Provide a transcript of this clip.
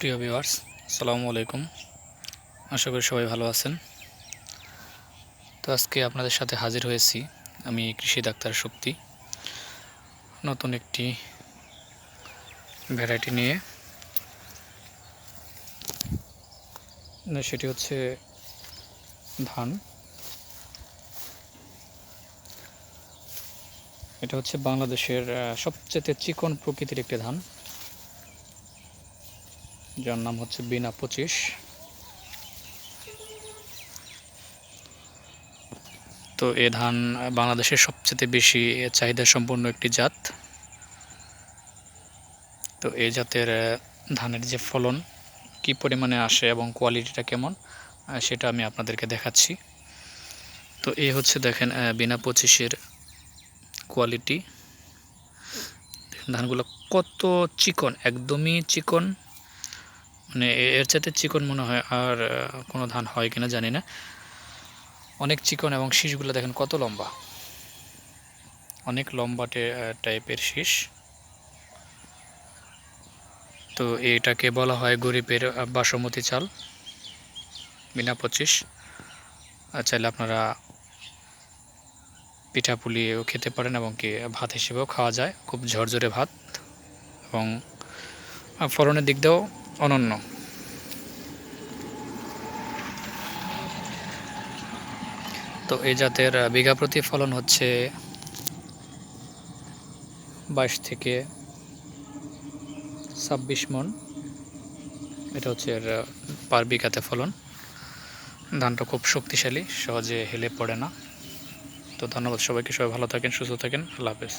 প্রিয় ভিউয়ার্স, আসসালামু আলাইকুম। আশা করি সবাই ভালো আছেন। তো আজকে আপনাদের সাথে হাজির হয়েছি আমি কৃষি ডাক্তার শক্তি। নতুন একটি ভ্যারাইটি নিয়ে। সেটি হচ্ছে ধান। এটা হচ্ছে বাংলাদেশের সবচেয়ে চিকন প্রকৃতির একটি ধান। যার নাম হচ্ছে বিনা পঁচিশ। তো এ ধান বাংলাদেশের সবচেয়ে বেশি চাহিদা সম্পন্ন একটি জাত। তো এই জাতের ধানের যে ফলন কি পরিমাণে আসে এবং কোয়ালিটিটা কেমন সেটা আমি আপনাদেরকে দেখাচ্ছি। তো এই হচ্ছে দেখেন বিনা পঁচিশের কোয়ালিটি। ধানগুলো কত চিকন, একদমই চিকন। মানে এর চাইতে চিকন মনে হয় আর কোনো ধান হয় কিনা জানি না। অনেক চিকন এবং শীষগুলো দেখেন কত লম্বা। অনেক লম্বাটে টাইপের শীষ। তো এটাকে বলা হয় গরিবের বাসমতি চাল। বিনা পঁচিশ। চাইলে আপনারা পিঠা পুলিয়েও খেতে পারেন এবং কি ভাত হিসেবেও খাওয়া যায়। খুব ঝরঝরে ভাত এবং ফলনের দিক দিয়েও অনন্য। তো এই জাতের বিঘা প্রতি ফলন হচ্ছে বাইশ থেকে ছাব্বিশ মন। এটা হচ্ছে এর পার বিঘাতে ফলন। ধানটা খুব শক্তিশালী, সহজে হেলে পড়ে না। তো ধন্যবাদ সবাইকে, সবাই ভালো থাকেন, সুস্থ থাকেন। আল্লাহ হাফেজ।